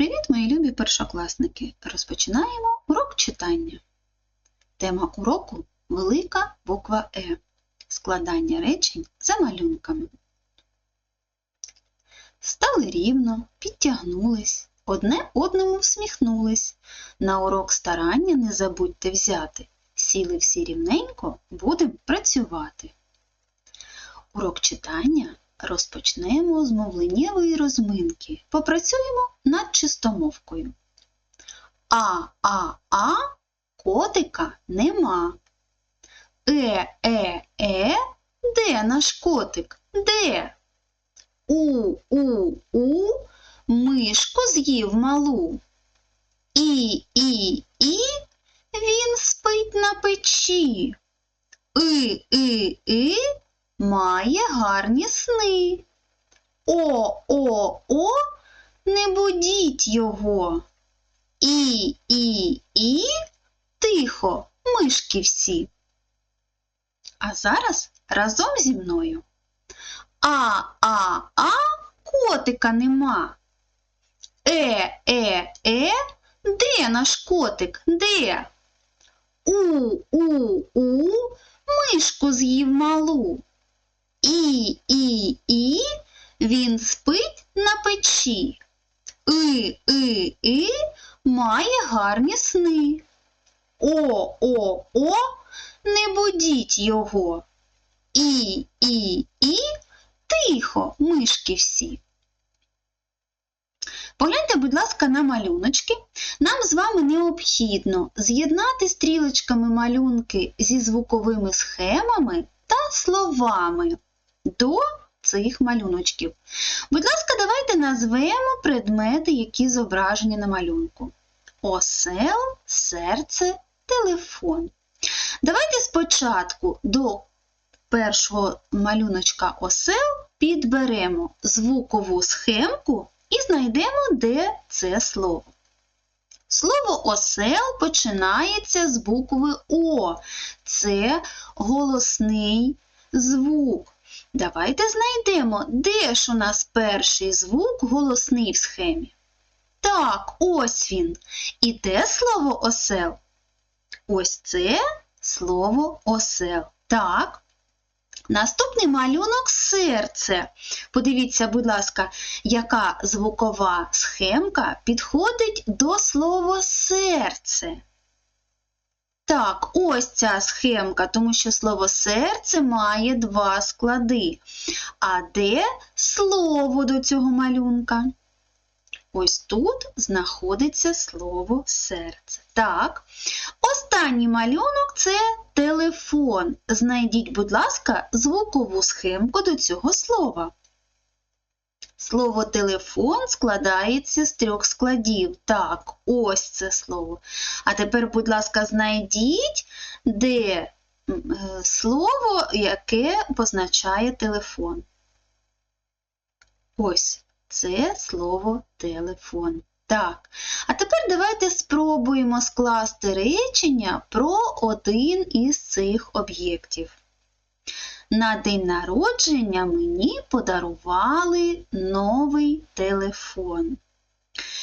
Привіт, мої любі першокласники! Розпочинаємо урок читання. Тема уроку велика буква Е. Складання речень за малюнками. Стали рівно, підтягнулись, одне одному всміхнулись. На урок старання не забудьте взяти. Сіли всі рівненько, будемо працювати. Урок читання розпочнемо з мовленнєвої розминки. Попрацюємо над чистомовкою. А, а, а, котика нема. Е, е, е, де наш котик? Де? У, у, у, мишку з'їв малу. І, і, і, він спить на печі. И, и, и, має гарні сни. О, о, о, не будіть його. І, і, і, тихо, мишки всі. А зараз разом зі мною. А, а, а, котика нема. Е, е, е, де наш котик? Де? У, у, у, мишку з'їв малу. І, і, і, він спить на печі. И, и, і, має гарні сни. О, о, о, не будіть його. І, і, і, тихо, мишки всі. Погляньте, будь ласка, на малюночки. Нам з вами необхідно з'єднати стрілочками малюнки зі звуковими схемами та словами до цих малюночків. Будь ласка, давайте назвемо предмети, які зображені на малюнку. Осел, серце, телефон. Давайте спочатку до першого малюночка осел підберемо звукову схемку і знайдемо, де це слово. Слово осел починається з букви О. Це голосний звук. Давайте знайдемо, де ж у нас перший звук голосний в схемі. Так, ось він. І де слово осел? Ось це слово осел. Так. Наступний малюнок серце. Подивіться, будь ласка, яка звукова схемка підходить до слова серце. Так, ось ця схемка, тому що слово серце має два склади. А де слово до цього малюнка? Ось тут знаходиться слово серце. Так, останній малюнок це телефон. Знайдіть, будь ласка, звукову схемку до цього слова. Слово телефон складається з трьох складів. Так, ось це слово. А тепер, будь ласка, знайдіть, де слово, яке позначає телефон. Ось це слово телефон. Так, а тепер давайте спробуємо скласти речення про один із цих об'єктів. На день народження мені подарували новий телефон.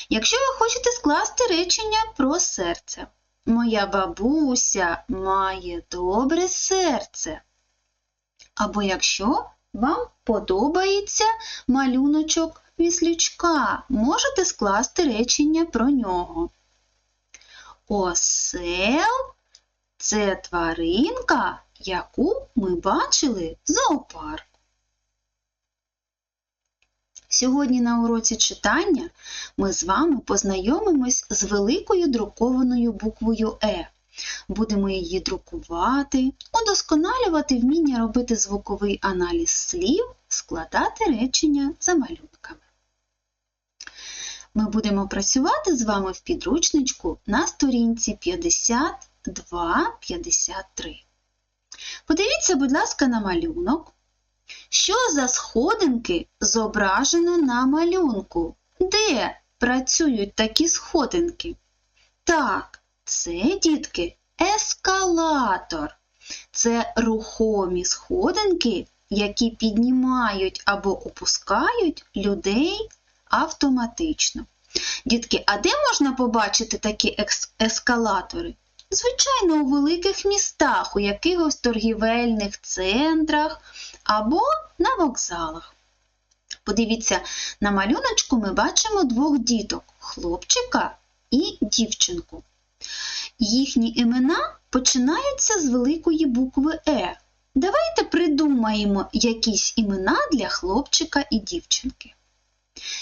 Якщо ви хочете скласти речення про серце, моя бабуся має добре серце. Або якщо вам подобається малюночок віслючка, можете скласти речення про нього. Осел це тваринка, яку ми бачили в зоопарку. Сьогодні на уроці читання ми з вами познайомимось з великою друкованою буквою Е. Будемо її друкувати, удосконалювати вміння робити звуковий аналіз слів, складати речення за малюнками. Ми будемо працювати з вами в підручничку на сторінці 52-53. Подивіться, будь ласка, на малюнок. Що за сходинки зображено на малюнку? Де працюють такі сходинки? Так, це, дітки, ескалатор. Це рухомі сходинки, які піднімають або опускають людей автоматично. Дітки, а де можна побачити такі ескалатори? Звичайно, у великих містах, у якихось торгівельних центрах або на вокзалах. Подивіться, на малюночку ми бачимо двох діток хлопчика і дівчинку. Їхні імена починаються з великої букви Е. Давайте придумаємо якісь імена для хлопчика і дівчинки.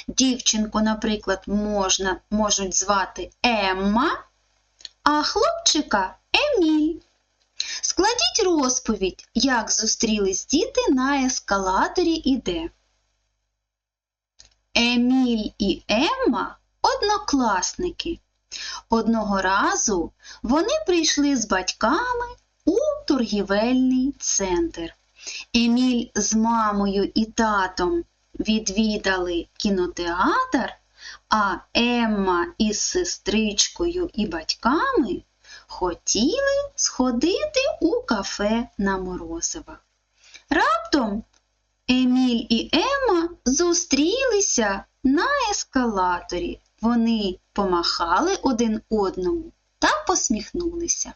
Дівчинку, наприклад, можна, можуть звати Емма, а хлопчика Еміль. Складіть розповідь, як зустрілись діти на ескалаторі і де. Еміль і Емма однокласники. Одного разу вони прийшли з батьками у торгівельний центр. Еміль з мамою і татом відвідали кінотеатр, а Емма із сестричкою і батьками хотіли сходити у кафе на Морозива. Раптом Еміль і Емма зустрілися на ескалаторі. Вони помахали один одному та посміхнулися.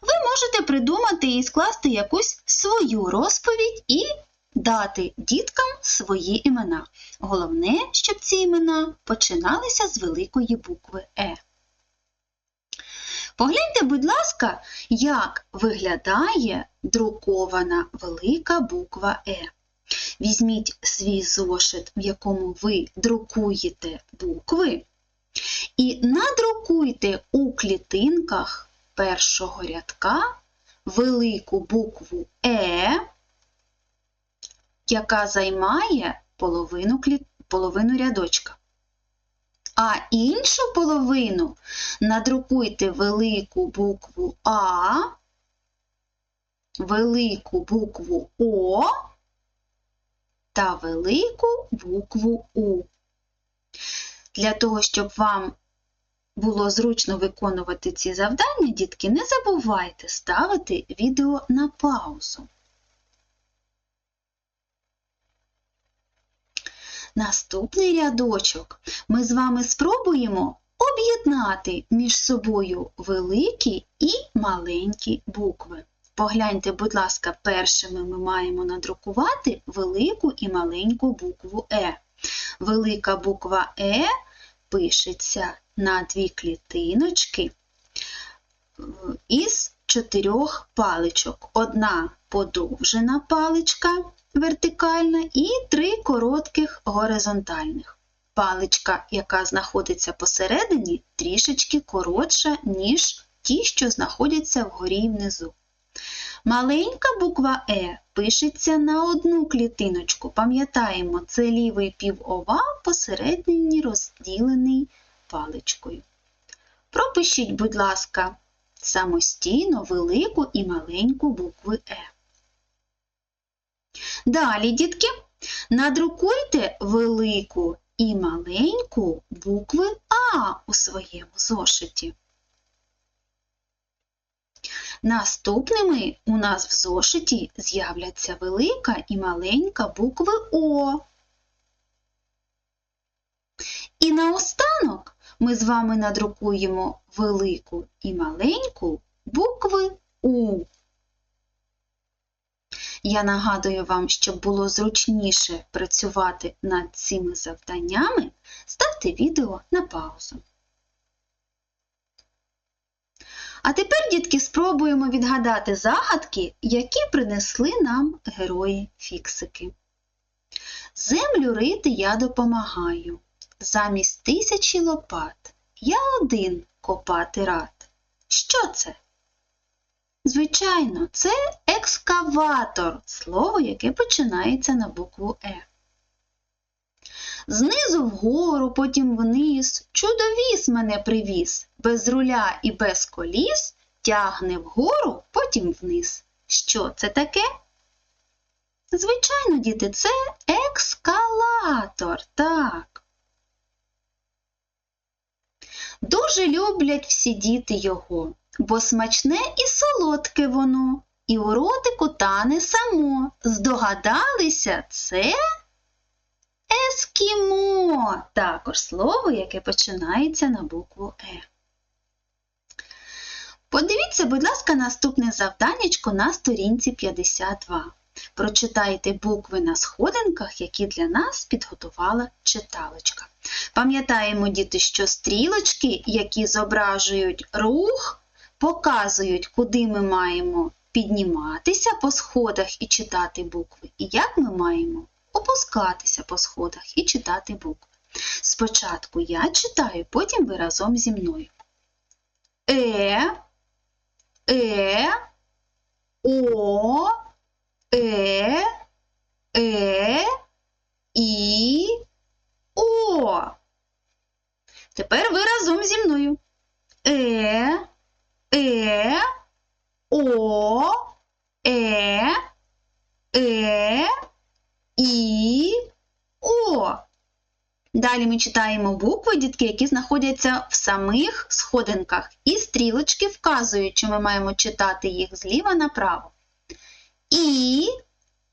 Ви можете придумати і скласти якусь свою розповідь і дати діткам свої імена. Головне, щоб ці імена починалися з великої букви Е. Погляньте, будь ласка, як виглядає друкована велика буква Е. Візьміть свій зошит, в якому ви друкуєте букви, і надрукуйте у клітинках першого рядка велику букву Е, яка займає половину, клі... половину рядочка. А іншу половину надрукуйте велику букву А, велику букву О та велику букву У. Для того, щоб вам було зручно виконувати ці завдання, дітки, не забувайте ставити відео на паузу. Наступний рядочок ми з вами спробуємо об'єднати між собою великі і маленькі букви. Погляньте, будь ласка, першими ми маємо надрукувати велику і маленьку букву Е. Велика буква Е пишеться на дві клітиночки із чотирьох паличок. Одна подовжена паличка вертикальна і три коротких горизонтальних. Паличка, яка знаходиться посередині, трішечки коротша, ніж ті, що знаходяться вгорі і внизу. Маленька буква Е пишеться на одну клітиночку. Пам'ятаємо, це лівий півовал посередині розділений паличкою. Пропишіть, будь ласка, самостійно велику і маленьку букви Е. Далі, дітки, надрукуйте велику і маленьку букви А у своєму зошиті. Наступними у нас в зошиті з'являться велика і маленька букви О. І наостанок ми з вами надрукуємо велику і маленьку букви У. Я нагадую вам, щоб було зручніше працювати над цими завданнями, ставте відео на паузу. А тепер, дітки, спробуємо відгадати загадки, які принесли нам герої фіксики. Землю рити я допомагаю. Замість тисячі лопат я один копати рад. Що це? Звичайно, це екскаватор, слово, яке починається на букву Е. Знизу вгору, потім вниз, чудовіс мене привіз, без руля і без коліс, тягне вгору, потім вниз. Що це таке? Звичайно, діти, це екскалатор, так. Дуже люблять всі діти його, бо смачне і солодке воно, і у ротику тане само. Здогадалися, це Ескімо. Також слово, яке починається на букву Е. Подивіться, будь ласка, наступне завданнячко на сторінці 52. Прочитайте букви на сходинках, які для нас підготувала читалочка. Пам'ятаємо, діти, що стрілочки, які зображують рух, показують, куди ми маємо підніматися по сходах і читати букви, і як ми маємо опускатися по сходах і читати букви. Спочатку я читаю, потім ви разом зі мною. Е, Е, О, Е, Е, І, О. Тепер ви разом зі мною. Е, Е, О, Е, Е, І, О. Далі ми читаємо букви, дітки, які знаходяться в самих сходинках, і стрілочки вказують, що ми маємо читати їх зліва направо. І,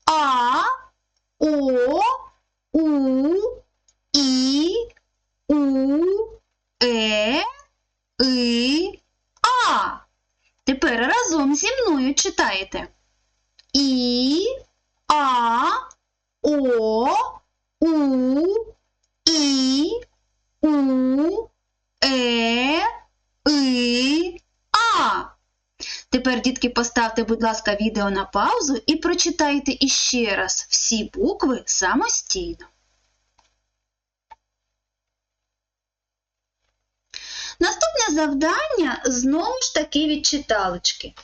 А, О, У, І, У, Е, И, А. Тепер разом зі мною читаєте. І, А, О, У, І, У, Е, И, А. Тепер, дітки, поставте, будь ласка, відео на паузу і прочитайте іще раз всі букви самостійно. Наступне завдання знову ж таки від читалочки.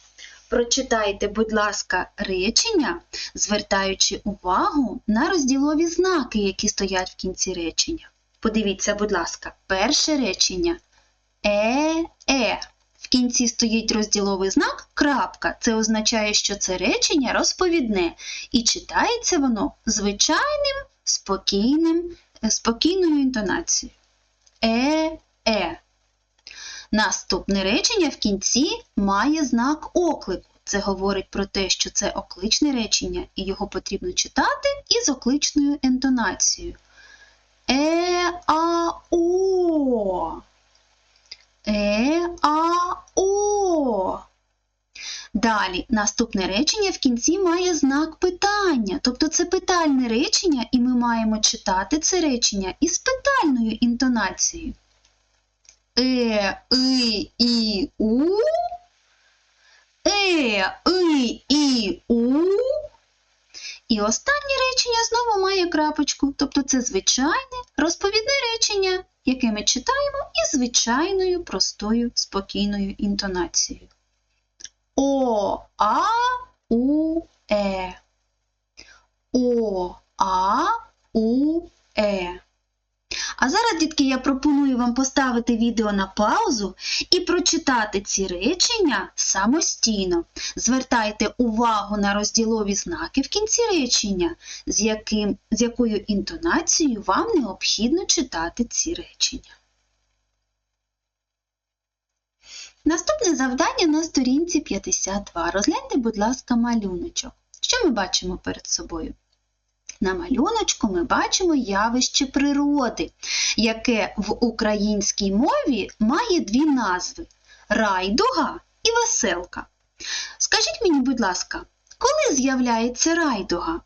Прочитайте, будь ласка, речення, звертаючи увагу на розділові знаки, які стоять в кінці речення. Подивіться, будь ласка, перше речення е-е. Кінці стоїть розділовий знак крапка. Це означає, що це речення розповідне, і читається воно звичайним, спокійним, спокійною інтонацією. Е-е. Наступне речення в кінці має знак оклику. Це говорить про те, що це окличне речення, і його потрібно читати із окличною інтонацією. Е-а-о. Е-а-о. Далі, наступне речення в кінці має знак питання. Тобто це питальне речення, і ми маємо читати це речення із питальною інтонацією. Е, и, і, у. Е, и, і, у. І останнє речення знову має крапочку. Тобто це звичайне розповідне речення, яке ми читаємо із звичайною простою спокійною інтонацією. О, А, У, Е. О, А, У, Е. А зараз, дітки, я пропоную вам поставити відео на паузу і прочитати ці речення самостійно. Звертайте увагу на розділові знаки в кінці речення, з, яким, з якою інтонацією вам необхідно читати ці речення. Наступне завдання на сторінці 52. Розгляньте, будь ласка, малюночок. Що ми бачимо перед собою? На малюночку ми бачимо явище природи, яке в українській мові має дві назви райдуга і веселка. Скажіть мені, будь ласка, коли з'являється райдуга?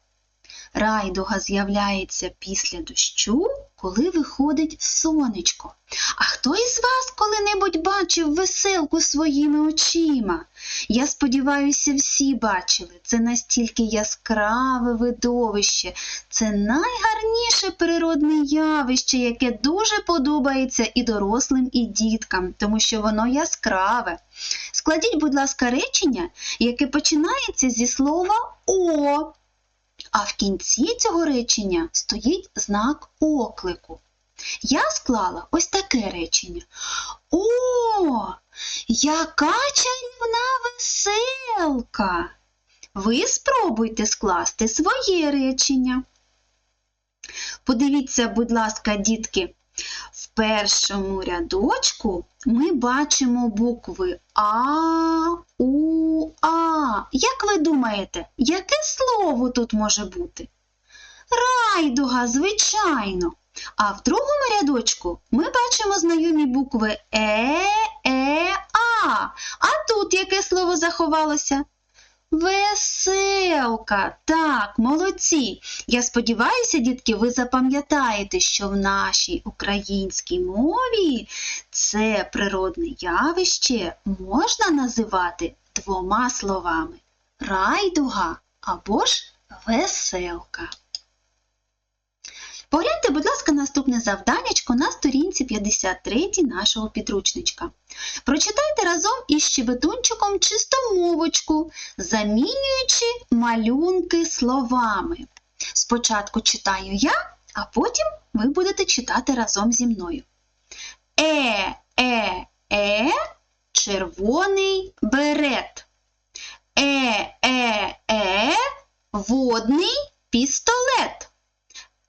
Райдуга з'являється після дощу, коли виходить сонечко. А хто із вас коли-небудь бачив веселку своїми очима? Я сподіваюся, всі бачили. Це настільки яскраве видовище, це найгарніше природне явище, яке дуже подобається і дорослим, і діткам, тому що воно яскраве. Складіть, будь ласка, речення, яке починається зі слова О. А в кінці цього речення стоїть знак оклику. Я склала ось таке речення. О, яка чарівна веселка! Ви спробуйте скласти своє речення. Подивіться, будь ласка, дітки, першому рядочку ми бачимо букви А, У, А. Як ви думаєте, яке слово тут може бути? Райдуга, звичайно. А в другому рядочку ми бачимо знайомі букви Е, Е, А. А тут яке слово заховалося? Веселка. Так, молодці. Я сподіваюся, дітки, ви запам'ятаєте, що в нашій українській мові це природне явище можна називати двома словами райдуга або ж веселка. Погляньте, будь ласка, наступне завданнячко на сторінці 53 нашого підручничка. Прочитайте разом із щебетунчиком чистомовочку, замінюючи малюнки словами. Спочатку читаю я, а потім ви будете читати разом зі мною. Е, е, е, червоний берет. Е, е, е, водний пістолет.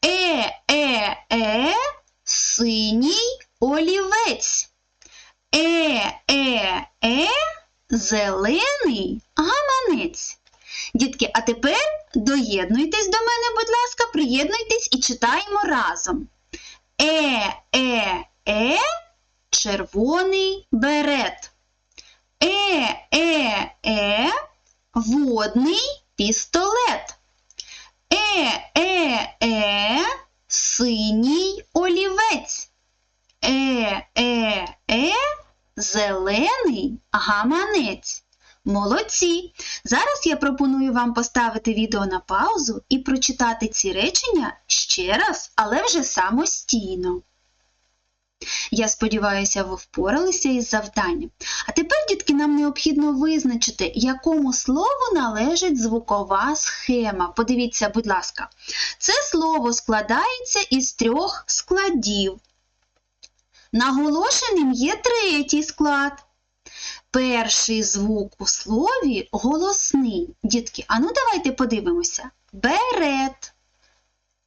Е, е, е, синій олівець. Е, е, е, зелений гаманець. Дітки, а тепер доєднуйтесь до мене, будь ласка, приєднуйтесь і читаємо разом. Е, е, е, червоний берет. Е, е, е, водний пістолет. Е, е, е, синій олівець. Е, е, е, зелений гаманець. Молодці! Зараз я пропоную вам поставити відео на паузу і прочитати ці речення ще раз, але вже самостійно. Я сподіваюся, ви впоралися із завданням. А тепер, дітки, нам необхідно визначити, якому слову належить звукова схема. Подивіться, будь ласка, це слово складається із трьох складів. Наголошеним є третій склад. Перший звук у слові голосний. Дітки, а ну давайте подивимося. Берет.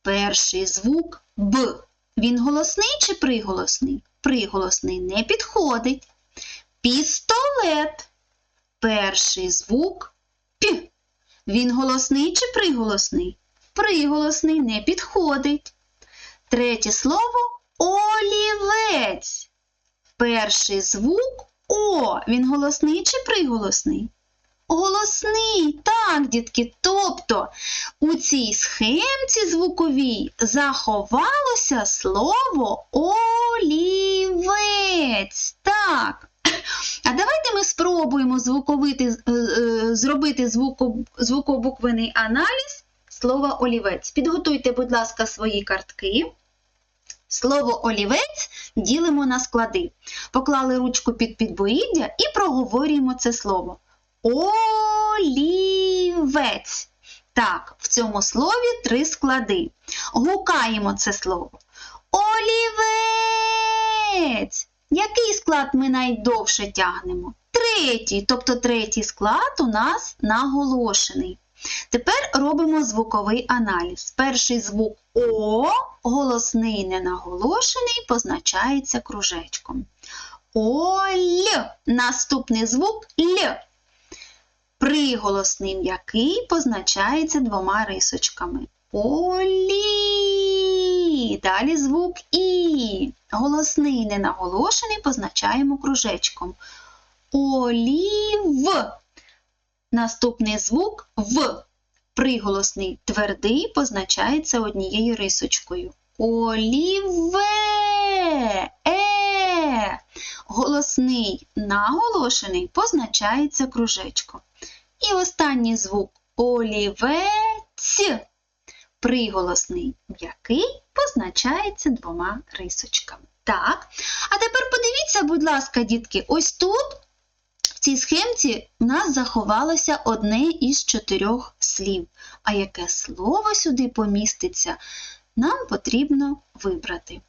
Перший звук Б. Він голосний чи приголосний? Приголосний не підходить. Пістолет. Перший звук П. Він голосний чи приголосний? Приголосний не підходить. Третє слово олівець. Перший звук О. Він голосний чи приголосний? Голосний, так, дітки. Тобто у цій схемці звуковій заховалося слово олівець. Так. А давайте ми спробуємо звуковити, е, е, зробити звуко, звукобуквений аналіз слова олівець. Підготуйте, будь ласка, свої картки. Слово олівець ділимо на склади. Поклали ручку під підборіддя і проговорюємо це слово. Олівець. Так, в цьому слові три склади. Гукаємо це слово. Олівець. Який склад ми найдовше тягнемо? Третій, тобто третій склад у нас наголошений. Тепер робимо звуковий аналіз. Перший звук О, голосний ненаголошений, позначається кружечком. Оль. Наступний звук Л. Приголосний м'який позначається двома рисочками. Олі. Далі звук І. Голосний ненаголошений позначаємо кружечком. Олів. Наступний звук В. Приголосний твердий позначається однією рисочкою. Оліве. Е. Голосний наголошений позначається кружечком. І останній звук олівець. Приголосний м'який позначається двома рисочками. Так. А тепер подивіться, будь ласка, дітки, ось тут. Цій схемці в нас заховалося одне із чотирьох слів. А яке слово сюди поміститься, нам потрібно вибрати.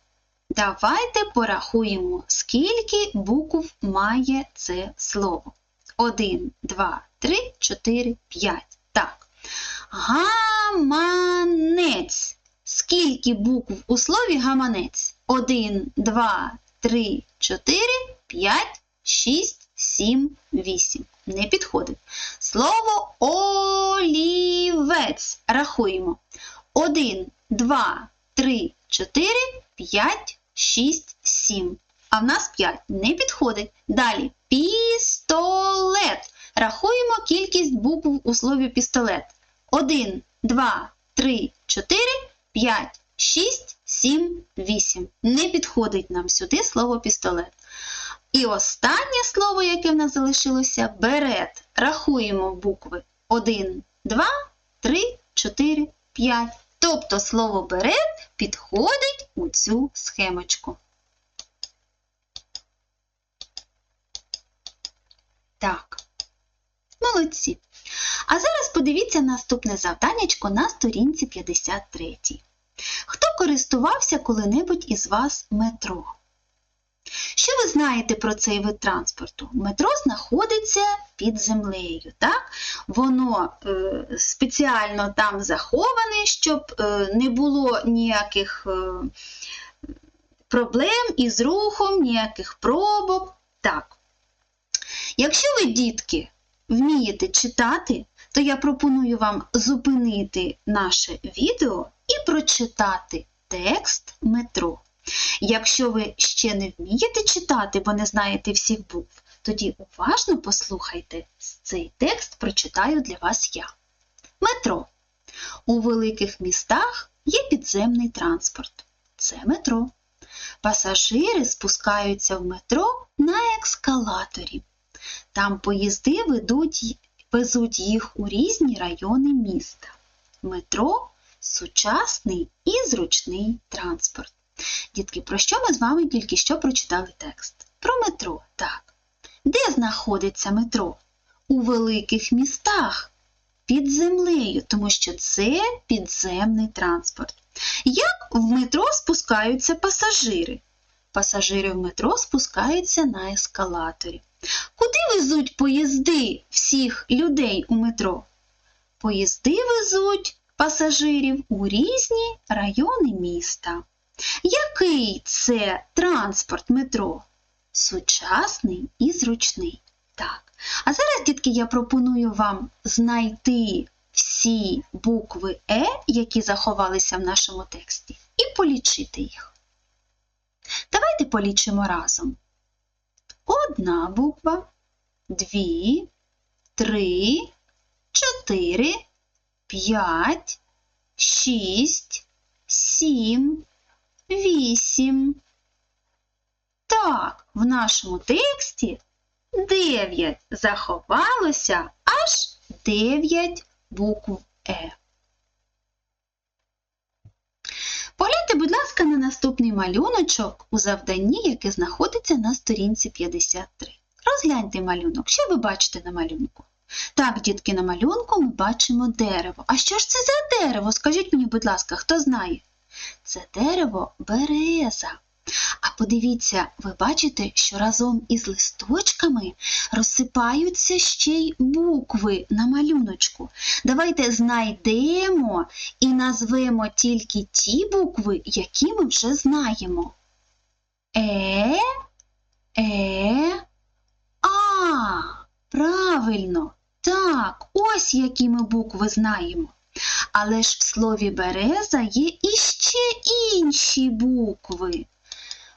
Давайте порахуємо, скільки букв має це слово. 1, 2, 3, 4, 5. Так. Гаманець. Скільки букв у слові гаманець? 1, 2, 3, 4, 5, 6, 7, 8. Не підходить. Слово олівець. Рахуємо. 1, 2, 3, 4, 5, 6, 7. А в нас 5 не підходить. Далі пістолет. Рахуємо кількість букв у слові пістолет. 1, 2, 3, 4, 5, 6, 7, 8. Не підходить нам сюди слово пістолет. І останнє слово, яке в нас залишилося, берет. Рахуємо букви 1, 2, 3, 4, 5. Тобто слово берет підходить у цю схемочку. Так, молодці. А зараз подивіться наступне завданнячко на сторінці 53. Хто користувався коли-небудь із вас метро? Що ви знаєте про цей вид транспорту? Метро знаходиться під землею. Так? Воно е, спеціально там заховане, щоб е, не було ніяких е, проблем із рухом, ніяких пробок. Так. Якщо ви, дітки, вмієте читати, то я пропоную вам зупинити наше відео і прочитати текст метро. Якщо ви ще не вмієте читати, бо не знаєте всіх букв, тоді уважно послухайте цей текст прочитаю для вас я. Метро. У великих містах є підземний транспорт. Це метро. Пасажири спускаються в метро на ескалаторі. Там поїзди ведуть, везуть їх у різні райони міста. Метро сучасний і зручний транспорт. Дітки, про що ми з вами тільки що прочитали текст? Про метро, так. Де знаходиться метро? У великих містах. Під землею, тому що це підземний транспорт. Як в метро спускаються пасажири? Пасажири в метро спускаються на ескалаторі. Куди везуть поїзди всіх людей у метро? Поїзди везуть пасажирів у різні райони міста. Який це транспорт метро? Сучасний і зручний. Так. А зараз, дітки, я пропоную вам знайти всі букви Е, які заховалися в нашому тексті, і полічити їх. Давайте полічимо разом. Одна буква, дві, три, чотири, п'ять, шість, сім, вісім. Так, в нашому тексті 9 заховалося аж 9 букв Е. Погляньте, будь ласка, на наступний малюночок у завданні, яке знаходиться на сторінці 53. Розгляньте малюнок. Що ви бачите на малюнку? Так, дітки, на малюнку ми бачимо дерево. А що ж це за дерево? Скажіть мені, будь ласка, хто знає? Це дерево береза. А подивіться, ви бачите, що разом із листочками розсипаються ще й букви на малюночку. Давайте знайдемо і назвемо тільки ті букви, які ми вже знаємо. Е, Е, А. Правильно. Так, ось які ми букви знаємо. Але ж в слові береза є іще інші букви.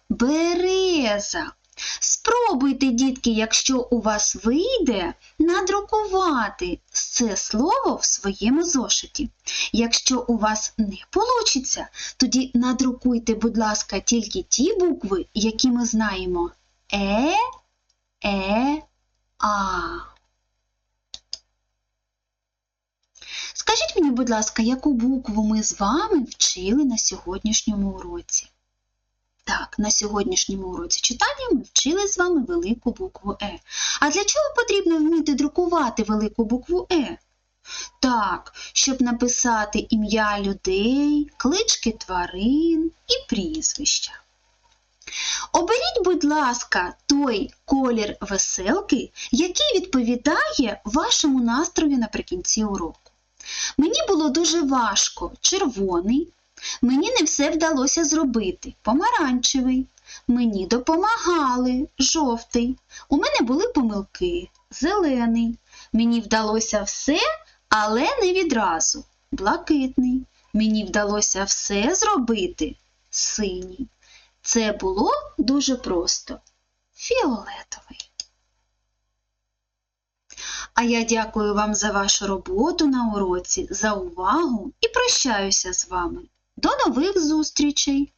Береза. Спробуйте, дітки, якщо у вас вийде, надрукувати це слово в своєму зошиті. Якщо у вас не вийде, тоді надрукуйте, будь ласка, тільки ті букви, які ми знаємо. Е, Е, А. Скажіть мені, будь ласка, яку букву ми з вами вчили на сьогоднішньому уроці? Так, на сьогоднішньому уроці читання ми вчили з вами велику букву Е. А для чого потрібно вміти друкувати велику букву Е? Так, щоб написати ім'я людей, клички тварин і прізвища. Оберіть, будь ласка, той колір веселки, який відповідає вашому настрою наприкінці уроку. Мені було дуже важко червоний, мені не все вдалося зробити помаранчевий. Мені допомагали жовтий. У мене були помилки, зелений. Мені вдалося все, але не відразу блакитний. Мені вдалося все зробити синій. Це було дуже просто. Фіолетовий. А я дякую вам за вашу роботу на уроці, за увагу і прощаюся з вами. До нових зустрічей!